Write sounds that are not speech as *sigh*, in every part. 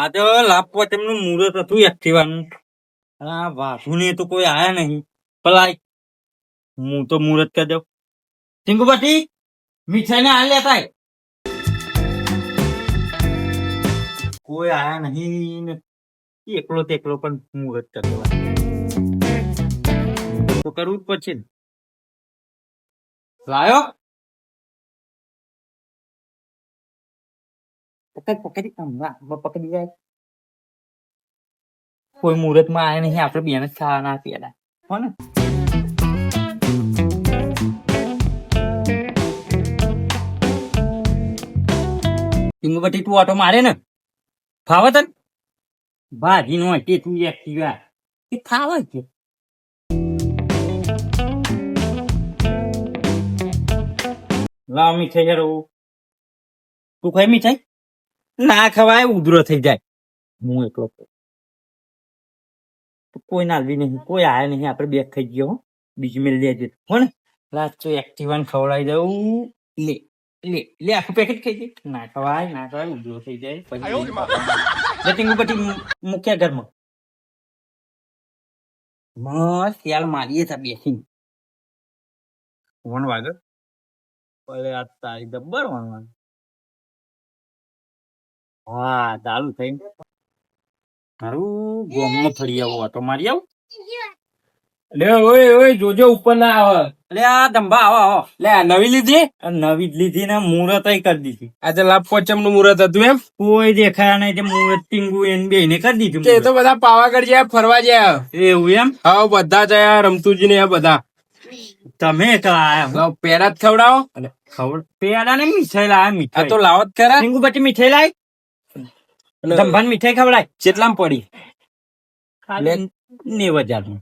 આ લાપવા તેમનું મુહૂર્ત હતું એક્ટિવાનું આ વાસુ ને તો કોઈ આયા નહીં. પલાય, હું તો મુહૂર્ત કરી દઉં. ટીંકુબાટી મીઠાઈ ને હાલ લેતા કોઈ આયા નહીં એકલો તેકલો પણ મુહૂર્ત કરી દેવા તો કરવું જ પડશે લાયો. પકડ પકડી હમણાં પકડી જાય કોઈ મુહૂર્તમાં આયા નહીં આપડે બેન જ ખાવાના પેલા હો ને ટીંગુબટી તું ઓટો મારે ને ફાવે તને ભાજી નો તે તું એક્ટિવા એ ફાવે છે લાવ મીઠાઈ યાર તું ખાઈ મીઠાઈ ના ખવાય ઉધરો થઈ જાય. હું એકલો કોઈ ના નાલવી નહીં કોઈ આવે નહીં આપણે બે થઈ ગયો. બીજી મેળ લેજે. હો ને? રાત તો એક્ટિવાને ખવડાવી દઉં. લે લે લે આખું પેકેટ ખાઈ જાય ના ખવાય ના ખવાય ઉધરો થઈ જાય. પછી લેટિંગ પછી મૂક્યા ઘરમાં. મસ્ત યાર મારીએ તા બેસીને. વણ વાગે અરે આ તારી ગબ્બર વણ હા ચાલુ થઈ મારું ગોમમાં ફરી આવો ઓટો મારી આવું. લે ઓય ઓય જોજો ઉપર ના આવે. લે આ દંભા આવો આવો. લે નવી લીધી? નવી લીધી ને મુહૂર્ત કરી દીધી. આજે લાભ પોચમનું મુહૂર્ત હતું એમ? કોઈ દેખાયા નહીં તે મુહૂર્ત ટીંગુ એન બે ને કરી દીધું એ તો બધા પાવાગઢ જાય ફરવા જાય એવું એમ? હા બધા જયા રમતુજી ને આ બધા. તમે પેરા જ ખવડાવો. ખબર પેડા ને મીઠાઈ લાયા આ મીઠાઈ તો લાવો જ ખરા. ટીંગુ પછી મીઠાઈ લાય અને મીઠાઈ ખવડાય? ચેટલામ પડી. ખાલી નેવ હજારમાં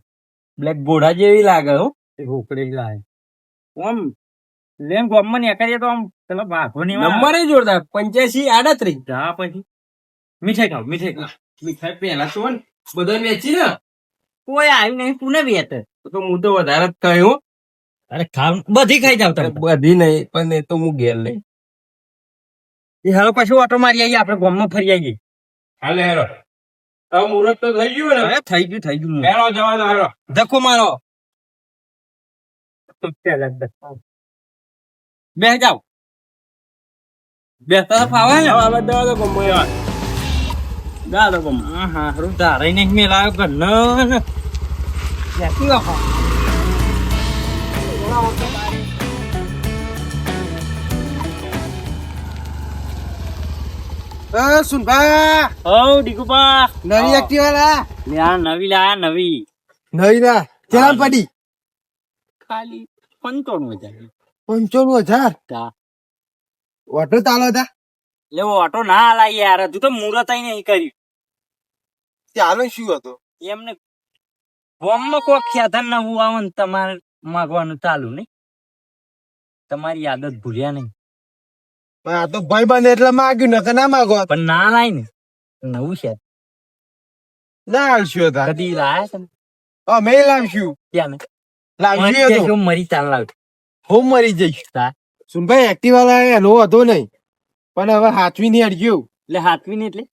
બ્લેક ઘોડા જેવી લાગે હો. રોકડી લાગે આમ લેન ગોમમાં નીકળીએ તો આમ પેલો ભાગો ની નંબર જોરદાર. પંચ્યાસી આડત્રીસ. હા પછી. મીઠાઈ ખાવ મીઠાઈ ખાવ. મીઠાઈ પેલા ને બધા વેચી ને. કોઈ આવ્યું નહીં પુને વેચે? તો હું તો વધારે જ કહ્યું અરે ખાવ બધી ખાઈ જાવ તમે. બધી નહીં પણ એ તો હું ઘેર લઈ. એ હવે પછી ઓટો મારી આવીએ આપણે ગામમાં ફરી આવીએ. હાલે હેરો. હવે મુહૂર્ત તો થઈ ગયું ને. થઈ ગયું થઈ ગયું. હેરો જવા દો હેરો. ધક્કો મારો. બે જાવ બેસતા તો ફાવે ને. હવે દવા દો ગમો એવા. દા દો ગમો. હા હા હારું. ધારાઈ નહીં મેલાયો ઘરનો. ને બેસી વાપો સુનભા. હઉ ડીકુપા નવી એક્ટિવા લા નવી લાયા નવી. નવી ના? પડી? ખાલી પંચાણું હજાર. પંચાણું હજાર? તા. ઓટો ચાલો હતા લે ઓટો ના લાઈ યાર હજુ તો મુરત નહીં કર્યું ચાલો શું હતું? એમને ગોમમાં કોક ખ્યાધન નવું આવે તમારે માગવાનું ચાલુ નહીં તમારી આદત ભૂલ્યા નહીં આ તો ભાઈ બંધ એટલે માગ્યું નકર ના માગો. પણ ના લાય ને. નવું છે. ના આવશું હતા કદી લાયા છે ને? અમે લાવશું. ને લાવશું તો. મરી ચાલ લાવ હું મરી જઈશ તા. સુનભાઈ એક્ટિવા લાયા એનો હતો નહીં. પણ હવે હાથવી ની અડગ્યો. એટલે હાથવી ને એટલે?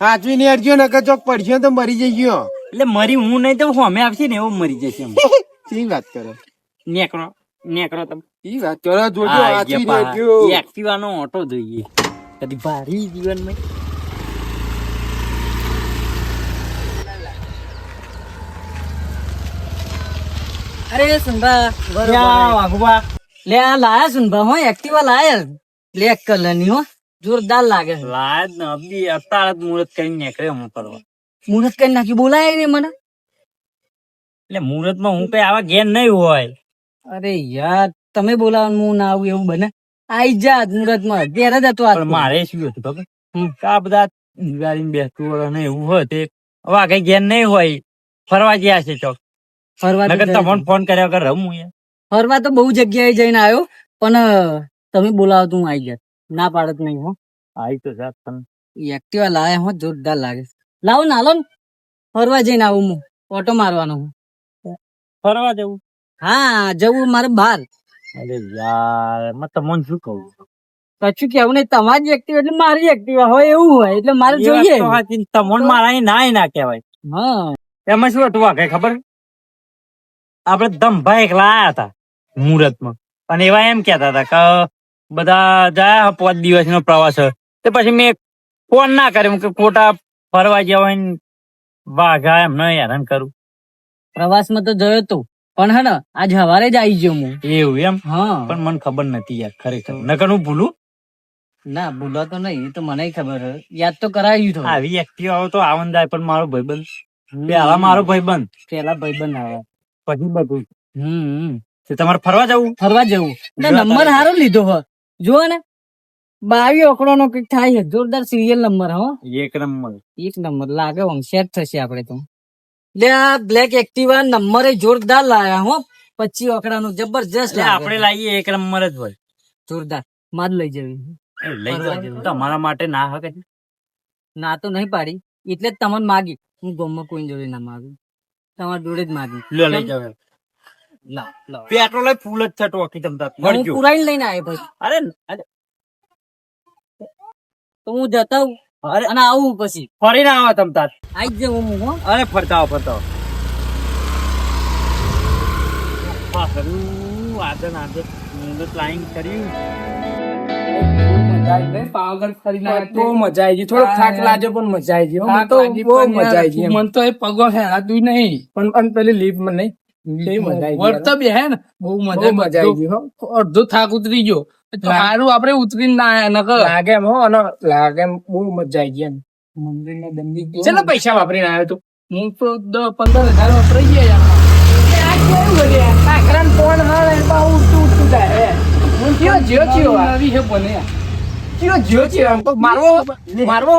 હાથવી ની અડગ્યો નકર ચોક પડશે તો મરી જઈયો એટલે મરી હું નહીં તો અમે આવશે ને એવું મરી જશે એમ. *laughs* વાત કરો? નેકરો નેકરો તમે. ઈ વાત જોજો ની ઓટો જોઈએ. કદી ભારી જીવનમાં અરે સુનભા વાઘુબા. લે આ લાયા સુનભા હો એક્ટિવા લાયા. બ્લેક કલરની હો. જોરદાર લાગે ને અબી અત્યારે જ મુહૂર્ત કરીને નીકળે હું કરવા મુહૂર્ત કરી નાખી બોલાય ને મને. એટલે મુહૂર્તમાં હું કઈ આવા ઘેર નહીં હોય. અરે યાર તમે બોલાવો હું ના આવું એવું બને. આઈ જા મુહૂર્તમાં ત્યારે જ હતો મારે શું હતું ખબર? આ બધા દિવાળી બેસતું હોય અને એવું હોય તે હવે આ કઈ ઘેર નહીં હોય ફરવા ગયા છે ચોક ફરવા જઈ- તમને ફોન કર્યા વગર રમું યાર ફરવા તો બહુ જગ્યાએ જઈને આવ્યો પણ તમે બોલાવો તો હું આઈ જાત ના પાડત નહીં હો. આવી તો જાત તમે એક્ટિવા લાયા હો જોરદાર લાગે. લાવો ને ને. ફરવા જઈને આવું હું. ઓટો મારવાનો હું. ફરવા જવું? હા જવું મારે બહાર. અરે યાર મત તમને શું કહું? કશું કેવું નહીં તમારી એક્ટિવ એટલે મારી એક્ટિવ હોય એવું હોય એટલે મારે જોઈએ. તમને મારા ના ના કહેવાય. હા. એમાં શું હતું વાગે ખબર? આપડે ધમભા એકલા આયા હતા મુહૂર્તમાં. અને એવા એમ કેતા હતા કે બધા જાય પાંચ દિવસ નો પ્રવાસ. તે પછી મેં ફોન ના કર્યો કે ખોટા ફરવા જવાય વાઘા એમ ન હેરાન કરું. પ્રવાસમાં તો જયો તો. પણ હે ને આજ હવારે જ આવી ગયો હું. એવું એમ? હા. પણ મને ખબર નથી યાર ખરેખર. નકર હું ભૂલું? ના ભૂલો તો નહીં એ તો મને ખબર. યાદ તો કરાવ્યું તો. આવી એક્ટિવ આવો તો આવન જાય પણ મારો ભાઈબંધ. પેલા મારો ભાઈબંધ. પેલા ભાઈબંધ આવે. પછી બધું. હમ. તે તમારે ફરવા જવું? ફરવા જવું. ને નંબર સારો લીધો હો. જુઓ ને. બાવી ઓકડો નો કંઈક થાય જોરદાર સિરિયલ નંબર હો. એક નંબર. એક નંબર. લાગે હોશિયાર થશે આપડે તો. લે આ બ્લેક એક્ટિવા નંબર જોરદાર લાયા હો. પચી નું જબરજસ્ત આપણે લાવીએ એક નંબર જ હોય. જોરદાર. માં લઈ જવી. લઈ જવું. તમારા માટે ના હકે? ના તો નહીં પાડી. એટલે જ તમને માગી. હું ગમમાં કોઈ જોડે ના માગું. તમારા જોડે જ માગી. લ્યો લઈ જાવ લાવ લાવ પેટ્રોલ ફૂલ જ છે ટોકી તમતા હું મળજો લઈને આવ્યો પછી અરે અરે. તો હું જતા અરે અને આવું પછી. ફરીને આવો તમતા આઈ જ હું હો. અરે ફરતા આવો ફરતા આવો વાહ, ખરું, આજે ને આજે મેં તો કર્યું અડધો થાક ઉતરી ગયો. સારું આપડે ઉતરીને ના નકર. લાગે એમ હો અને લાગે એમ બહુ મજા આવી ગઈ મંદિર ને દંડી ચલો પૈસા વાપરીને આવ્યો તું? હું તો દસ પંદર હજાર વાપરી ગયા યાર. કાકરાન ફોન હા ને બા ઉડતું ઉડતું જાય હું. કયો જ્યો ચિયો આ? નવી હે. બને કયો જ્યો ચિયો આમ? તો મારવો મારવો.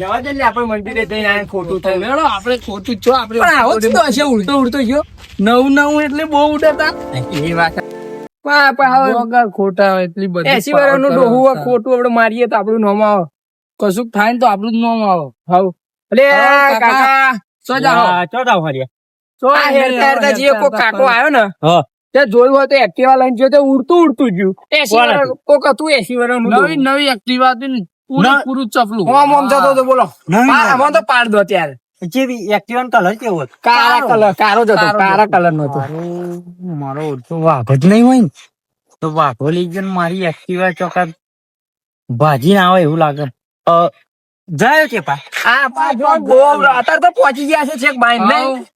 જવા દે ને આપણે મંદિરે જઈને ખોટું હશે ઉડતો ઉડતો ગયો. નવું નવું એટલે બહુ ઉડતા એ વાત ખોટા એટલી બધી એસી વર્ષનું ડોહું ખોટું આપણે મારીએ તો આપણું નામ આવે. કશુંક થાય ને તો આપણું જ નામ આવે. હવ અલે કાકા. કાકા જાઓ. હેરતા હેરતા જે કોક કાકો આવ્યો ને હા. તે જોયું હોય તો એક્ટિવા લઈને જોયો તે ઉડતું ઉડતું ગયું એસી વર્ષ કોક હતું એસી વર્ષનું નવી નવી એક્ટિવા હતી ને પૂરું પૂરું ચપલું. ઓમ ઓમ થતો હતો બોલો. આમાં તો પાડ દો ત્યારે જેવી એક્ટિવા કલર કેવો કાળા. કલર કાળો જ હતો કાળા કલર નો હતો. મારો ઓછો વાઘ જ નહીં હોય ને. તો વાઘો લઈ ગયો ને મારી એક્ટિવા ચોકાત ભાજી ના આવે એવું લાગે. જાય છે પા આ પા જો બહુ અત્યારે તો પહોંચી ગયા છે છેક બાઈ નહીં.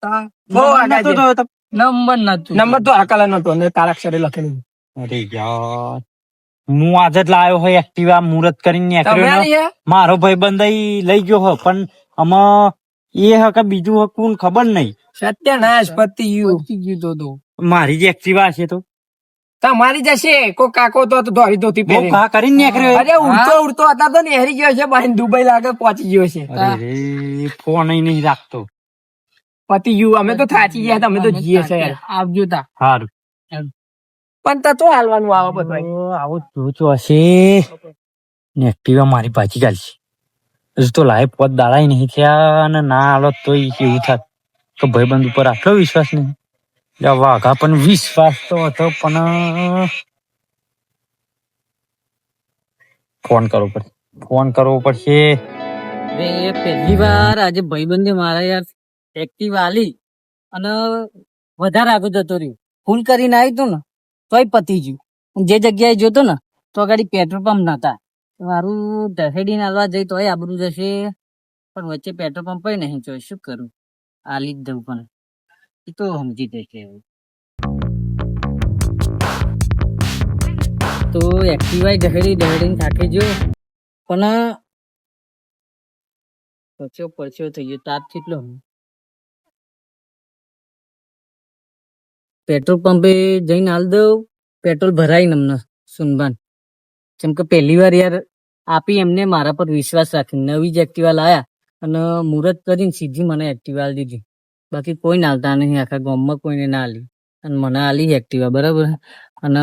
બહુ આગળ. તો- નંબર નતો નંબર તો આ કલર નો હતો અને લખેલું. અરે યાર. હું આજે જ લાવ્યો હોય એક્ટિવા મુહૂર્ત કરીને ને. મારો ભાઈ લઈ ગયો હો પણ આમાં એ હકે બીજું હ કોણ ખબર નહીં. સત્યનાશ પતિ યુ પતી ગયું. તો તો. મારી જે એક્ટિવા છે તો. તમારી જશે. કોઈ કાકો તો તો ધોરી ધોતી બહુ પહેરી ઘા કરીને નીકળ્યો અરે ઉડતો ઉડતો હતા તો નેહરી ગયો છે બાઈન દુબઈ લાગે પહોંચી ગયો છે. અરે ફોન ય નહીં રાખતો. પતિ યુ અમે તો થાચી ગયા હતા, અમે તો જીએ છે. યાર આવજો તા. સારું પણ તો હાલવાનું આવે બધું આવું જોજો હશે. ને એક્ટિવા મારી પાછી ચાલશે. હજુ તો લાઈફ પદ દાડા નહીં થયા અને ના હાલો તો એવું થાત તો ભાઈબંધ ઉપર આટલો વિશ્વાસ નહીં. વાઘા પણ વિશ્વાસ તો હતો પણ ફોન કરવો પડશે ફોન કરવો પડશે. અરે પહેલી વાર આજે ભાઈબંધે મારા યાર એક્ટિવ આલી અને વધારે આગળ જતો રહ્યો. ફૂલ કરીને આવ્યું તું ને, તોય પતી ગયું. જે જગ્યાએ જોતો ને, તો અગાડી પેટ્રોલ પંપ નતા મારું ઢસેડીને હાલવા જઈ તોય આબરું જશે. પણ વચ્ચે પેટ્રોલ પંપ નહીં તો શું કરું? આલી જ દઉં પણ. એ તો સમજી જશે એવું. તો એક્ટિવાય ઢહેડી ઢહેડીને થાકી ગયો. પણ પરસ્યો પરસ્યો થઈ ગયો, તાપ કેટલો પેટ્રોલ પંપે જઈને હાલ દઉં. પેટ્રોલ ભરાય ને અમને સુનબાન. કેમ કે પહેલી વાર યાર આપી એમને મારા પર વિશ્વાસ રાખી નવી જ એક્ટિવા લાયા અને મુહૂર્ત કરીને સીધી મને એક્ટિવા દીધી. બાકી કોઈ નાલતા નહીં, આખા ગામમાં કોઈને ના આલી. અને મને આલી એક્ટિવા બરાબર? અને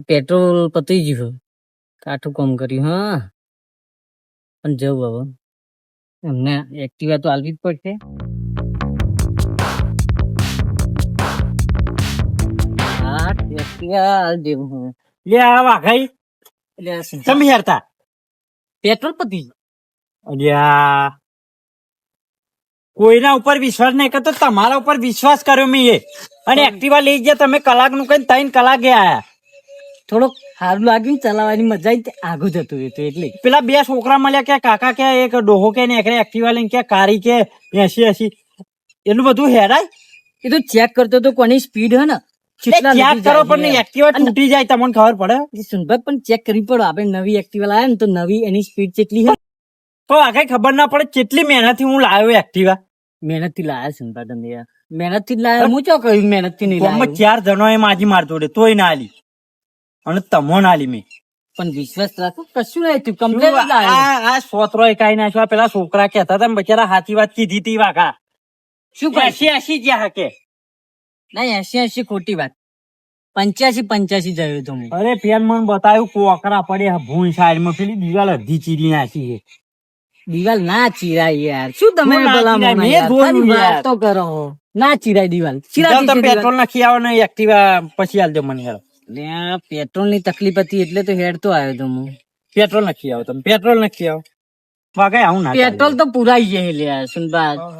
પેટ્રોલ પતી ગયું કાઠું કામ કર્યું, હા. પણ જવું હવે. એમને એક્ટિવા તો આલવી જ પડશે. એક્ટિવા આલ હવે લે આ વાઘાઈ એટલે આ શું? તમે હેરતા પેટ્રોલ પતી ગયું. અલ્યા. કોઈના ઉપર વિશ્વાસ નહીં કરતો તમારા ઉપર વિશ્વાસ કર્યો મેં એ. અને એક્ટિવા લઈ ગયા તમે કલાકનું કઈ ત્રણ કલાકે આયા. થોડોક સારું લાગ્યું ચલાવવાની મજા આવી તે આગળ જતું હતું એટલે. પેલા બે છોકરા મળ્યા કે કાકા કે એક ડોહો કે ને એકરે એક્ટિવા લઈને કે કારી કે એસી એસી એટલું બધું હેરાય? એ તો ચેક કરતો તો કોની સ્પીડ હે ને? કેટલા કરો પણ એક્ટિવા તૂટી જાય તમને ખબર પડે? એ પણ ચેક કરવી પડે આપણે નવી એક્ટિવા ને તો નવી એની સ્પીડ કેટલી તો ખબર ના પડે કેટલી મહેનતથી હું લાવ્યો એક્ટિવા. મહેનતથી લાયા તમે યાર. હું ચો કહ્યું મહેનતથી નહીં ગામમાં ચાર જણો એ માજી મારતો રે તોય ના આલી. અને તમો ના આલી મેં. પણ વિશ્વાસ રાખો કશું નહીં કમ્પ્લેટ આ સોતરો એ કાઈ નાખ્યો પેલા છોકરા કહેતા હતા બચારા સાચી વાત કીધી તી વાઘા. શું એસી એસી જ્યાં હકે. ના એસી એસી ખોટી વાત. પંચ્યાસી પંચ્યાસી જયો તો અરે પેન મને બતાવ્યું કોકરા પડે ભૂન સાઈડમાં પેલી દિવાલ અડધી ચીરી નાખી છે. દિવાલ ના ચીરાય યાર. શું તમે ભલા કરો. ના ચીરાય દિવાલ. ચીરાતી તમે પેટ્રોલ નાખી આવો ને એક્ટિવા પછી આલજો મને હેરો પેટ્રોલની તકલીફ હતી એટલે તો હેડ તો આવ્યો તો હું. પેટ્રોલ નાખી આવો તમે પેટ્રોલ નાખી આવો. પેટ્રોલ તો પુરાઈ જાય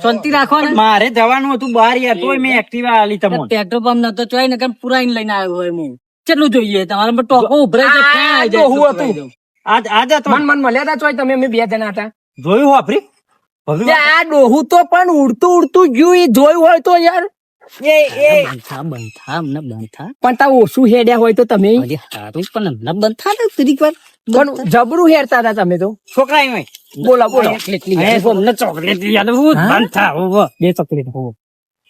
શાંતિ રાખો ને મારે જવાનું હતું બહાર યાર તોય મેં એક્ટિવા આલી તમને. પેટ્રોલ પંપ નતો ચોઈ ને કારણ પુરાઈને લઈને આવ્યો હોય હું કેટલું જોઈએ? તમારે ટોકો ઉભરાઈ જાય ક્યાં આવી જાય? ડોહું હતું. આજ આજ મન મન મળ્યા હતા ચોઈ તમે અમે બે જણા હતા. જોયું હોપરી આ ડોહું તો પણ ઉડતું ઉડતું ગયું એ જોયું હોય તો યાર. પણ તા ઓછું હેડ્યા હોય તો તમે? પણ ને પણ જબરું હેરતા હતા તમે તો? છોકરા બોલો બોલો. ચોકલેટ. બે ચોકલેટ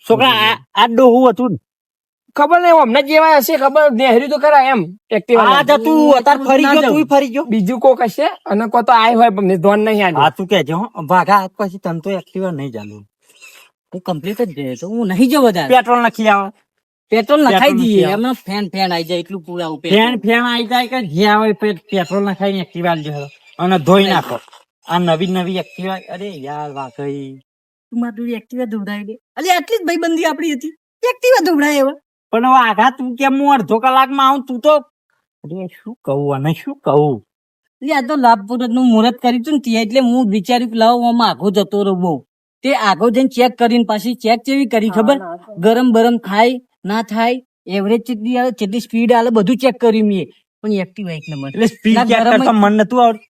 છોકરા આ ડોહું હતું ખબર નઈ અમને જેવા હશે ખબર નેહરી તો ખરા એમ એક્ટિવા આ ફરી ગયો તું ફરી ગયો. બીજું કોક હશે? અને કો તો આય હોય પણ ધોન નહીં આ તું કેજો ભાગા પછી તન તો એક્ટિવા નહીં ચાલુ. હું કમ્પ્લીટ જ જઈએ તો હું નહીં જો વધારે પેટ્રોલ નાખી આવે પેટ્રોલ નખાઈ દઈએ. એમાં ફેન ફેન આવી જાય એટલું પૂરા ફેન ફેન આવી જાય કે જે આવે પેટ્રોલ નખાઈને એક્ટિવા લેજો અને ધોઈ નાખો. આ નવી નવી એક્ટિવા અરે યાર વાકઈ તું મારું એક્ટિવા ધોવડાવી દે અલે આટલી જ ભાઈબંધી આપડી હતી. એક્ટિવા ધોવડાય એવા પણ હવે આઘા તું કેમ હું અડધો કલાકમાં આવું? તું તો અરે શું કહું અને શું કહું? એટલે આ તો લાભપુરતનું મુહૂર્ત કર્યું હતું ને ત્યાં એટલે હું વિચાર્યું લાવો આમાં આગો જતો રહું બહુ. તે આગળ જઈને ચેક કરીને પાછી ચેક કેવી કરી ખબર? ગરમ બરમ થાય ના થાય એવરેજ કેટલી આવે કેટલી સ્પીડ આવે બધું ચેક કર્યું મેં. પણ એક્ટિવ એક નંબર. એટલે સ્પીડ ચેક કરતા મન નતું આવડતું.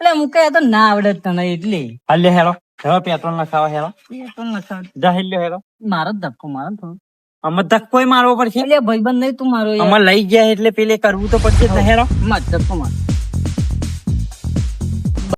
એટલે હું કહેતો તો ના આવડે તને એટલે. હાલે હેરો હેરો પેટ્રોલ નખાવા હેરો પેટ્રોલ નખાવ. જા હેલ્યો હેરો મારો ધક્કો મારો થોડો અમે ધક્કો મારવો પડશે. એટલે ભાઈબંધ નહીં તું મારો. અમે લઈ ગયા એટલે પેલે કરવું તો પડશે હેરો મત ધક્કો માર.